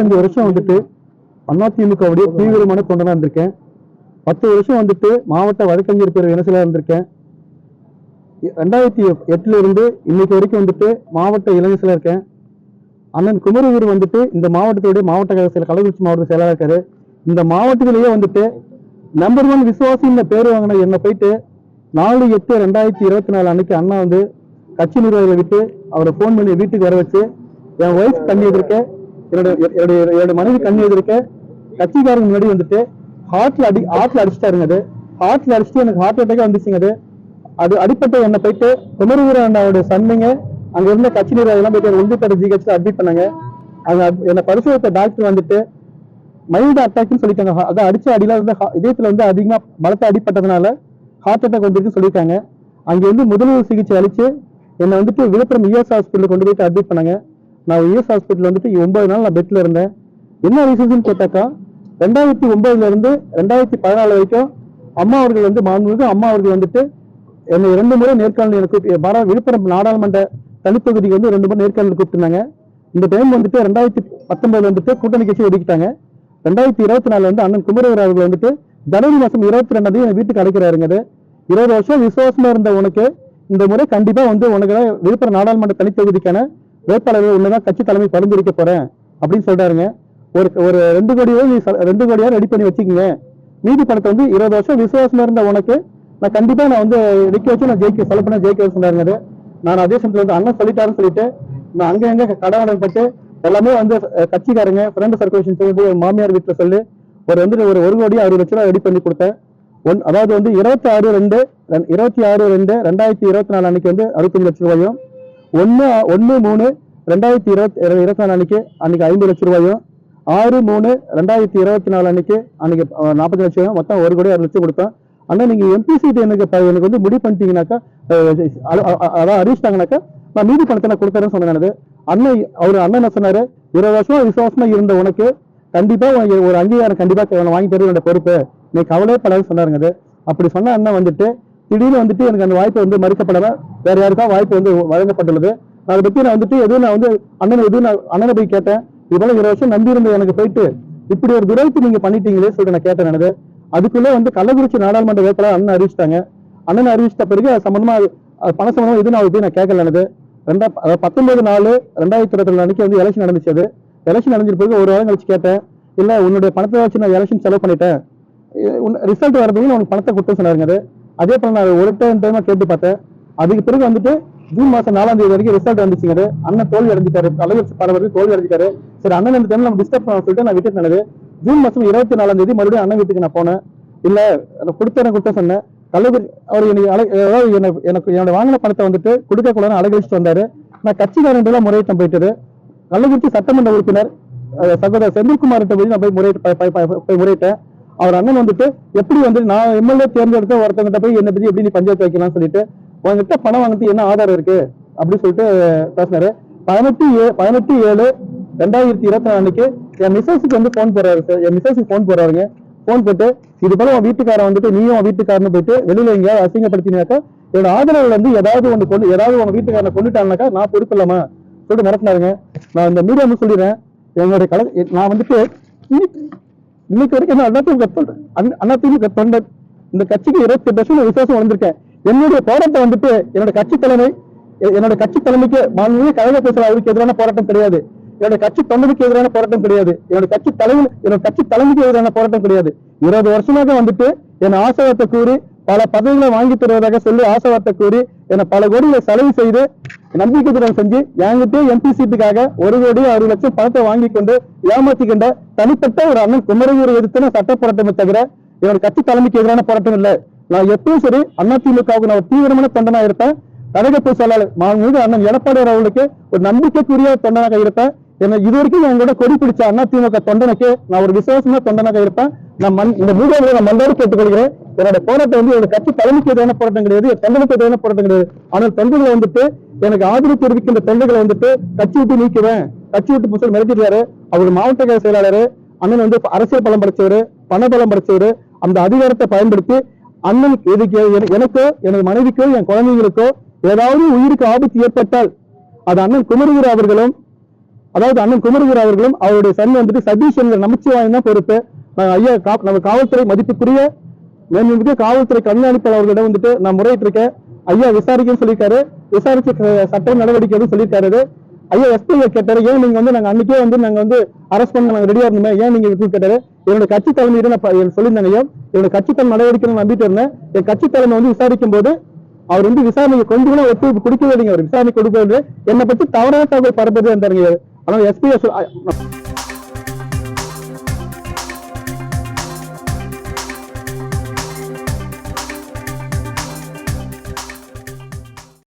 இருபத்தஞ்சு வருஷம் வந்துட்டு அதிமுகவுடைய தீவிரமான தொண்டனா இருந்திருக்கேன். பத்து வருஷம் வந்துட்டு மாவட்ட வழக்கறிஞர் பேர் இனசிலா இருந்திருக்கேன். ரெண்டாயிரத்தி எட்டுல இருந்து இன்னைக்கு வரைக்கும் வந்துட்டு மாவட்ட இளைஞர்களா இருக்கேன். அண்ணன் குமரகுரு வந்துட்டு இந்த மாவட்டத்துடைய மாவட்ட கழக செயலர் கள்ளக்குறிச்சி மாவட்ட செயலாளர் இருக்காரு. இந்த மாவட்டத்திலேயே வந்துட்டு நம்பர் ஒன் விசுவாசின்னு பேர் வாங்கின என்னை போயிட்டு நாலு எட்டு ரெண்டாயிரத்தி இருபத்தி நாலு அன்னைக்கு அண்ணா வந்து கட்சி நிர்வாகிகளை விட்டு அவரை ஃபோன் பண்ணி வீட்டுக்கு வர வச்சு என் ஒய்ஃப் தண்ணி எதிர்க்க என்னுடைய என்னுடைய மனைவி கண்ணி எதிர்க்க கட்சிக்காரங்க முன்னாடி வந்துட்டு ஹார்ட்ல அடி ஹார்ட்ல அடிச்சிட்டாருங்க அது. ஹார்ட்ல அடிச்சுட்டு எனக்கு ஹார்ட் அட்டாக்கே வந்துச்சுங்க அது. அது அடிப்பட்ட என்னை போயிட்டு குமரகுரு அண்ணாவோட சன்மைங்க அங்க இருந்த கட்சி நிர்வாகம் போயிட்டு உண்டிப்பேட்டை ஜிஹெச்ல அட்மிட் பண்ணாங்க. அங்க என்னை பரிசோதித்த டாக்டர் வந்துட்டு மைல்டு அட்டாக்னு சொல்லியிருக்காங்க. அதான் அடிச்ச அடியில வந்து ஹா- இதயத்துல வந்து அதிகமா பலத்தை அடிப்பட்டதுனால ஹார்ட் அட்டாக் வந்துருக்கு சொல்லியிருக்காங்க. அங்க வந்து முதல்வர் சிகிச்சை அளிச்சு என்னை வந்துட்டு விழுப்புரம் இஎஸ் ஹாஸ்பிட்டல் கொண்டு போயிட்டு அட்மிட் பண்ணாங்க. நான் யுஎஸ் ஹாஸ்பிட்டல் வந்துட்டு ஒன்பது நாள் நான் பெட்டில் இருந்தேன். என்ன ரீசன்ஸ்னு கேட்டாக்கா ரெண்டாயிரத்தி ஒன்பதுலேருந்து ரெண்டாயிரத்தி பதினாலு வரைக்கும் அம்மா அவர்கள் வந்து மாண்புமிகு அம்மா அவர்கள் வந்துட்டு என்னை ரெண்டு முறை நேர்காணல் எனக்கு கூப்பி- பாரா விழுப்புரம் நாடாளுமன்ற தனித்தொகுதிக்கு வந்து ரெண்டு முறை நேர்காணல் கூப்பிட்டுருந்தாங்க. இந்த டைம் வந்துட்டு ரெண்டாயிரத்தி பத்தொன்பதுல வந்துட்டு கூட்டணி கட்சி ஒதுக்கிட்டாங்க. ரெண்டாயிரத்தி இருபத்தி நாலுல வந்து அண்ணன் குமரவர் அவர்கள் வந்துட்டு ஜனவரி மாதம் இருபத்தி ரெண்டாவது என் வீட்டுக்கு அடைக்கிறாருங்க இருபது வருஷம் விசுவாசமா இருந்த உனக்கு இந்த முறை கண்டிப்பா வந்து உனக்கு விழுப்புரம் நாடாளுமன்ற தனித்தொகுதிக்கான வேட்பாளர்கள் உன்னதான் கட்சி தலைமை பரிந்துரைக்க போறேன் அப்படின்னு சொல்றாருங்க. ஒரு ஒரு ரெண்டு கோடியோ நீ ரெண்டு கோடியோ ரெடி பண்ணி வச்சுக்கோங்க. மீதி பணத்தை வந்து இருபது வருஷம் விசுவாசமா இருந்த உனக்கு நான் கண்டிப்பா நான் வந்து நிக்க வச்சு நான் ஜெயிக்க சொல்ல பண்ண ஜெயிக்க சொன்னாருங்க அது. நான் அதே சமயத்துல வந்து அண்ணன் சொல்லிட்டாருன்னு சொல்லிட்டு நான் அங்க எங்க கடவுள் பட்டு எல்லாமே வந்து கட்சிக்காரங்க ஃப்ரெண்ட் சர்க்குலேஷன் சொல்லி ஒரு மாமியார் வீட்டுல சொல்லி ஒரு வந்து ஒரு ஒரு கோடி அறுபது லட்ச ரூபா ரெடி பண்ணி கொடுத்தேன். ஒன் அதாவது வந்து இருபத்தி ஆறு ரெண்டு ரெண்- இருபத்தி ஆறு ரெண்டு ரெண்டாயிரத்தி இருபத்தி நாலு அன்னைக்கு வந்து அறுபத்தஞ்சு லட்ச ரூபாயும் ஒன்று ஒன்று மூணு ரெண்டாயிரத்தி இருபத்தி இருபத்தி நாலு அன்னைக்கு அன்னைக்கு ஐம்பது லட்ச ரூபாயும் ஆறு மூணு ரெண்டாயிரத்தி இருபத்தி நாலு அன்னைக்கு அன்னைக்கு நாற்பது லட்சம் மொத்தம் ஒரு கோடி அறுபது லட்சம் கொடுத்தோம். ஆனால் நீங்கள் எம்பி சீட் எனக்கு எனக்கு வந்து முடிவு பண்ணிட்டீங்கன்னாக்கா அஹ், அதான் அறிவிச்சிட்டாங்கனாக்கா நான் மீதி பணத்தை நான் கொடுக்குறேன்னு சொன்னேன் அண்ணன் அவர் அண்ணன் என்ன சொன்னார்? இருபது வருஷமா விசுவாசமா இருந்த உனக்கு கண்டிப்பாக ஒரு அங்கீகாரம் கண்டிப்பாக வாங்கி தருவது என்னோட பொறுப்பு. நீ கவலையே படாது சொன்னாருங்க அது அப்படி சொன்ன அண்ணன் வந்துட்டு திடீர்னு வந்துட்டு எனக்கு அந்த வாய்ப்பு வந்து மறுக்கப்படாம வேற யாருக்கா வாய்ப்பு வந்து வழங்கப்பட்டுள்ளது. அதை பத்தி நான் வந்துட்டு எதுவும் நான் வந்து அண்ணன் எதுவும் நான் அண்ணனை போய் கேட்டேன். இது போல இருபது வருஷம் நம்பி எனக்கு போயிட்டு இப்படி ஒரு துரைத்து நீங்க பண்ணிட்டீங்களே சொல்லிட்டு நான் கேட்டேன் எனது அதுக்குள்ள வந்து கள்ளக்குறிச்சி நாடாளுமன்ற வேட்பாளர் அண்ணன் அறிவிச்சிட்டாங்க. அண்ணன் அறிவிச்சிட்ட பிறகு அது சம்பந்தமா பண சம்பந்தம் எதுவும் நான் போய் நான் கேட்கல எனது ரெண்டா பத்தொன்பது நாலு ரெண்டாயிரத்தி இருபத்தி அன்னைக்கு வந்து எலெக்ஷன் நடந்துச்சு அது. எலெக்ஷன் நடந்துட்டு பிறகு ஒரு வாரம் கழிச்சு கேட்டேன். இல்ல உன்னுடைய பணத்தை வச்சு நான் எலெக்ஷன் செலவு பண்ணிட்டேன். ரிசல்ட் வரதுக்கு உனக்கு பணத்தை கொடுத்து சொன்னாருங்க அது. அதே போல நான் ஒரு டைம் டைமா கேட்டு பார்த்தேன். அதுக்கு பிறகு வந்துட்டு ஜூன் மாசம் நாலாம் தேதி வரைக்கும் ரிசல்ட் வந்துச்சுங்க. அண்ணன் தோல்வி அடைஞ்சிட்டாரு. கலைஞர் பரவருக்கு தோல்வி அடைஞ்சிட்டாரு. சரி அண்ணன் இந்த டைம்ல நம்ம டிஸ்டர்ப் பண்ண சொல்லிட்டு நான் விட்டு நடது ஜூன் மாசம் இருபத்தி நாலாம் தேதி மறுபடியும் அண்ணன் வீட்டுக்கு நான் போனேன். இல்ல நான் கொடுத்தேன் கொடுத்த சொன்னேன். கள்ளக்குறி அவர் எனக்கு அழை அதாவது எனக்கு எனக்கு என்னோட வாங்கின பணத்தை வந்துட்டு கொடுக்க கூடாதுன்னு அழகழிச்சிட்டு வந்தாரு. நான் கட்சிக்காரன் முறையிட்டம் போயிட்டது. கள்ளக்குறிச்சி சட்டமன்ற உறுப்பினர் சகோதரர் செந்தில்குமார்கிட்ட போய் நான் போய் முறையிட்டு போய் முறையிட்டேன். அவர் அண்ணன் வந்துட்டு எப்படி வந்து நான் எம்எல்ஏ தேர்ந்தெடுத்த ஒருத்தங்கிட்ட போய் என்னை பத்தி எப்படி நீ பஞ்சாயத்து வைக்கலாம் சொல்லிட்டு உங்ககிட்ட பணம் வாங்கிட்டு என்ன ஆதாரம் இருக்கு? அப்படின்னு சொல்லிட்டு பேசினாரு. பதினெட்டு ஏ பதினெட்டு ஏழு ரெண்டாயிரத்தி இருபத்தி நாலு அன்னைக்கு என் மிசஸுக்கு வந்து ஃபோன் போறாரு சார் என் மிசஸுக்கு ஃபோன் போறாருங்க ஃபோன் போட்டு இது போல உன் வீட்டுக்காரன் வந்துட்டு நீயும் உன் வீட்டுக்காரனு போயிட்டு வெளியில எங்கேயாவது அசிங்கப்படுத்தினாக்கா என்னோட ஆதரவு வந்து ஏதாவது ஒன்று கொண்டு ஏதாவது உங்க வீட்டுக்காரனை கொண்டுட்டாங்கனாக்கா நான் பொறுப்பில்லாமா சொல்லிட்டு மிரட்டினாருங்க. நான் இந்த மீடியா வந்து சொல்லிடுறேன். என்னுடைய கல நான் வந்துட்டு இன்னைக்கு வரைக்கும் நான் அதிமுக சொல்றேன் அதிமுக தொண்டன் இந்த கட்சிக்கு இருபத்தி எட்டு வருஷம் நான் விசுவாசம் வளர்ந்திருக்கேன். என்னுடைய போராட்டம் வந்துட்டு என்னோட கட்சி தலைமை என்னோட கட்சி தலைமைக்கு மாநில கழக பேசுற அவருக்கு எதிரான போராட்டம் கிடையாது. என்னோட கட்சி தொண்டனுக்கு எதிரான போராட்டம் கிடையாது. என்னோட கட்சி தலைமை என்னோட கட்சி தலைமைக்கு எதிரான போராட்டம் கிடையாது. இருபது வருஷமாக வந்துட்டு என்னை ஆசைவார்த்தை கூறி பல பதவிகளை வாங்கி தருவதாக சொல்லி ஆசைவார்த்தை கூறி என்னை பல கோடிகளை செலவு செய்து நம்பிக்கை துரோகம் செஞ்சு என்கிட்ட எம்பி சீட்டுக்காக ஒரு கோடி அறுபது லட்சம் பணத்தை வாங்கி கொண்டு ஏமாத்தி கொண்ட தனிப்பட்ட ஒரு அண்ணன் குமரகிரி எதிர்த்து சட்ட போராட்டமே தவிர என்னோட கட்சி தலைமைக்கு எதிரான போராட்டம் இல்லை. நான் எப்பவும் சரி அதிமுகவுக்கு நான் ஒரு தீவிரமான தொண்டனா இருப்பேன். கழக பொதுச்செயலாளர் மாண்புமிகு அண்ணன் எடப்பாடி அவர்களுக்கு ஒரு நம்பிக்கைக்குரிய தொண்டனாக இருப்பேன். என்ன இது வரைக்கும் எங்களோட கொடி பிடிச்ச அதிமுக தொண்டனுக்கு நான் ஒரு விசுவாசமா தொண்டனாக இருப்பேன். நான் மண் இந்த மீடியாவில் நான் மண்டோடு கேட்டுக்கொள்கிறேன். என்னோட போராட்டம் வந்து என்னோட கட்சி தலைமைக்கு எதிரான போராட்டம் கிடையாது என் தொண்டனுக்கு எதிரான போராட்டம் கிடையாது. ஆனால் தொண்டர்களை வந்துட்டு எனக்கு ஆதரவு தெரிவிக்கின்ற தொண்டர்களை வந்துட்டு கட்சி விட்டு நீக்குவேன். கட்சி விட்டு புத்தகம் மிரட்டிட்டாரு. அவர் மாவட்ட கழக செயலாளர் அண்ணன் வந்து அரசியல் பலம் படைச்சவர் பண பலம் படைச்சவர். அந்த அதிகாரத்தை பயன்படுத்தி அண்ணனுக்கு எதுக்கு எனக்கோ எனது மனைவிக்கோ என் குழந்தைங்களுக்கோ ஏதாவது உயிருக்கு ஆபத்து ஏற்பட்டால் அது அண்ணன் குமரகுரு அவர்களும் அதாவது அண்ணன் குமரகுரு அவர்களும் அவருடைய சன் வந்துட்டு சதீஷ் என்கிற நமச்சிவாயம் தான் பொறுப்பு. ஐயா கா- நம்ம காவல்துறை மதிப்புக்குரிய காவல்துறை கண்காணிப்பாளர்களிடம் வந்துட்டு நான் முறையிட்டு இருக்கேன் ஐயா விசாரிக்கன்னு சொல்லியிருக்காரு. விசாரிச்சு சட்ட நடவடிக்கை எதுவும் சொல்லியிருக்காரு. ஐயா எஸ்பி கேட்டாரு ஏன் நீங்க வந்து நாங்க அன்னைக்கே வந்து நாங்க வந்து அரெஸ்ட் பண்ண நாங்க ரெடியா இருந்தோமே? ஏன் நீங்க விட்டு கேட்டாரு? என்னோட கட்சி தலைமை நான் சொல்லியிருந்தேன் ஐயா என்னோட கட்சி தலைமை நடவடிக்கை நான் நம்பிட்டு இருந்தேன். என் கட்சி தலைமை வந்து விசாரிக்கும் போது அவர் வந்து விசாரணைக்கு கொஞ்சம் கூட ஒத்துழைப்பு கொடுக்கவே இல்லைங்க. அவர் விசாரணை கொடுக்கவே என்னை பத்தி தவறான தகவல் பரப்புறது இருந்தாருங்க ஆனால் எஸ்பி